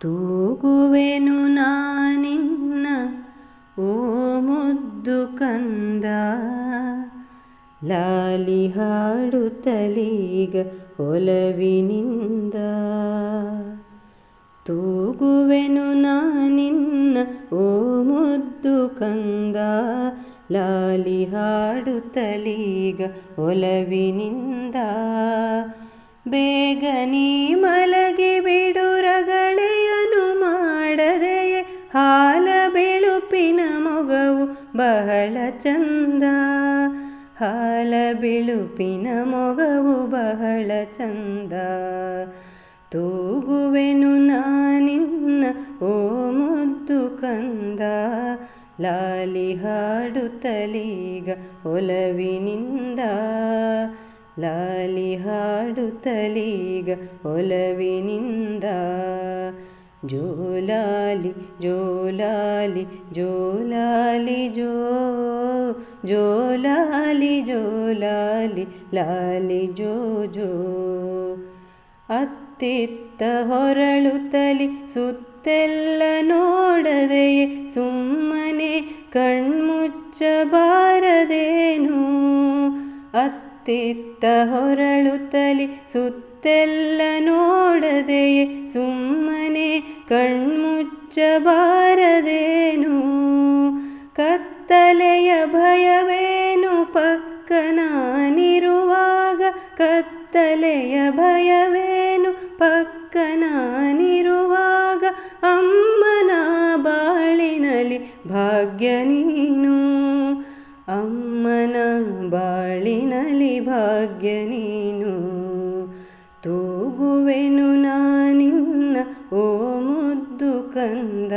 ತೂಗುವೆನು ನಾನಿನ್ನ ಓ ಮುದ್ದು ಕಂದ. ಲಾಲಿ ಹಾಡುತ್ತಲೀಗ ಒಲವಿನಿಂದ. ತೂಗುವೆನು ನಾನಿನ್ನ ಓ ಮುದ್ದು ಕಂದ. ಲಾಲಿ ಹಾಡುತ್ತಲೀಗ ಒಲವಿನಿಂದ. ಬೇಗ ನೀ ಮಲಗಿ ಹಾಲ ಬಿಳುಪಿನ ಮೊಗವು ಬಹಳ ಚಂದ. ಹಾಲ ಬಿಳುಪಿನ ಮೊಗವು ಬಹಳ ಚಂದ. ತೂಗುವೆನು ನಾನಿನ್ನ ಓ ಮುದ್ದು ಕಂದ. ಲಾಲಿ ಹಾಡುತ್ತಲೀಗ ಒಲವಿನಿಂದ. ಲಾಲಿ ಹಾಡುತ್ತಲೀಗ ಒಲವಿನಿಂದ. ಜೋಲಾಲಿ ಜೋಲಾಲಿ ಜೋಲಾಲಿ ಜೋ ಜೋಲಾಲಿ ಜೋಲಾಲಿ ಲಾಲಿ ಜೋ ಜೋ ಅತ್ತಿತ್ತ ಹೊರಳುತ್ತಲಿ ಸುತ್ತೆಲ್ಲ ನೋಡದೆಯೇ ಸುಮ್ಮನೆ ಕಣ್ಮುಚ್ಚಬಾರದೇನು ಅತ್ತಿತ್ತ ಹೊರಳುತ್ತಲಿ ಸುತ್ತೆಲ್ಲ ನೋಡದೆಯೇ? ಸುಮ್ಮನೆ ಕಣ್ಮುಚ್ಚಬಾರದೇನು ಕತ್ತಲೆಯ ಭಯವೇನು? ಪಕ್ಕ ನಾನಿರುವಾಗ ಕತ್ತಲೆಯ ಭಯವೇನು? ಪಕ್ಕ ನಾನಿರುವಾಗ ಅಮ್ಮನ ಬಾಳಿನಲ್ಲಿ ಭಾಗ್ಯ ನೀನು. ಅಮ್ಮನ ಬಾಳಿನಲಿ ಭಾಗ್ಯ ನೀನು. ತೂಗುವೆನು ನಾನಿನ್ನ ಓ ಮುದ್ದು ಕಂದ.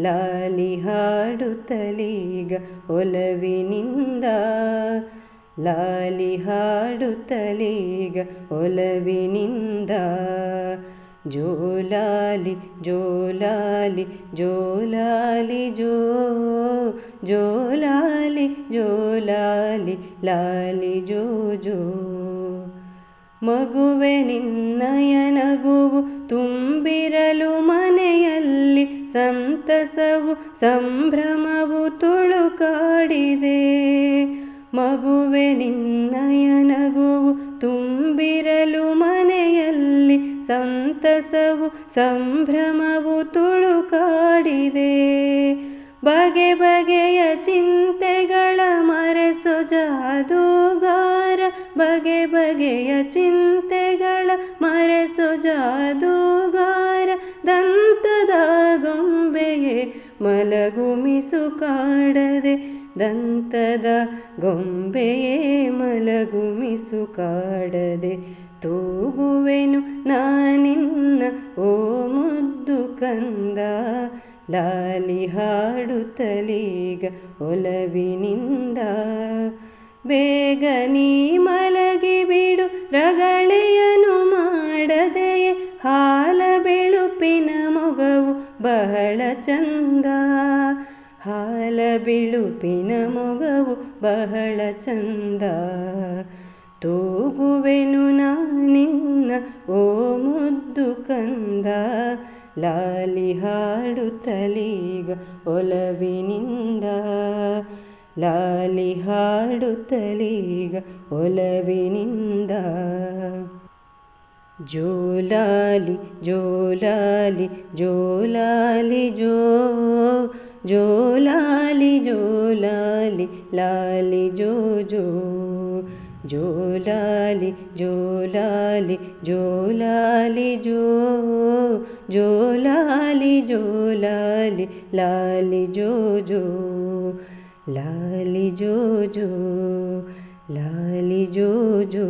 ಲಾಲಿ ಹಾಡುತ್ತಲೀಗ ಒಲವಿನಿಂದ. ಲಾಲಿ ಹಾಡುತ್ತಲೀಗ ಒಲವಿನಿಂದ. ಜೋಲಾಲಿ ಜೋಲಾಲಿ ಜೋಲಾಲಿ, ಜೋ ಜೋಲಾಲಿ ಜೋಲಾಲಿ, ಲಾಲಿ ಜೋ ಜೋ ಮಗುವೆ ನಿನ್ನಯ ನಗುವು ತುಂಬಿರಲು ಮನೆಯಲ್ಲಿ ಸಂತಸವು, ಸಂಭ್ರಮವು ತುಳುಕಾಡಿದೆ. ಮಗುವೆ ನಿನ್ನಯ ನಗುವು ತುಂಬಿರಲು ಮನೆಯಲ್ಲಿ ಸಂತಸವು, ಸಂಭ್ರಮವು ತುಳುಕಾಡಿದೆ. ಬಗೆ ಬಗೆಯ ಚಿಂತೆಗಳ ಮರೆಸು ಜಾದೂಗಾರ ದಂತದ ಗೊಂಬೆಗೆ ಮಲಗುಮಿಸು ಕಾಡದೆ ದಂತದ ಗೊಂಬೆಯೇ ಮಲಗುಮಿಸು ಕಾಡದೆ ತೂಗುವೆನು ನಾನಿನ್ನ ಓ ಮುದ್ದು ಕಂದ ಲಾಲಿ ಹಾಡುತ್ತಲೀಗ ಒಲವಿನಿಂದ ಬೇಗ ನೀ ರಗಳೆಯನು ಮಾಡದೆಯೇ? ಹಾಲ ಬಿಳುಪಿನ ಮೊಗವು ಬಹಳ ಚಂದ. ಹಾಲ ಬಿಳುಪಿನ ಮೊಗವು ಬಹಳ ಚಂದ. ತೂಗುವೆನು ನಾನಿನ್ನ ಓ ಮುದ್ದು ಕಂದ. ಲಾಲಿ ಹಾಡುತ್ತಲೀಗ ಒಲವಿನಿಂದ. ಲಾಲಿ ಹಾಡುತ್ತಲೀಗ ಒಲವಿನಿಂದ ಜೋಲಾಲಿ ಜೋಲಾಲಿ ಜೋಲಾಲಿ ಜೋ ಜೋಲಾಲಿ ಜೋಲಾಲಿ ಲಾಲಿ ಜೋ ಜೋ ಜೋಲಾಲಿ ಜೋಲಾಲಿ ಜೋಲಾಲಿ ಜೋ ಜೋಲಾಲಿ ಜೋಲಾಲಿ ಲಾಲಿ ಜೋ ಜೋ ಲಾಲಿ ಜೋ ಜೋ ಲಾಲಿ ಜೋ ಜೋ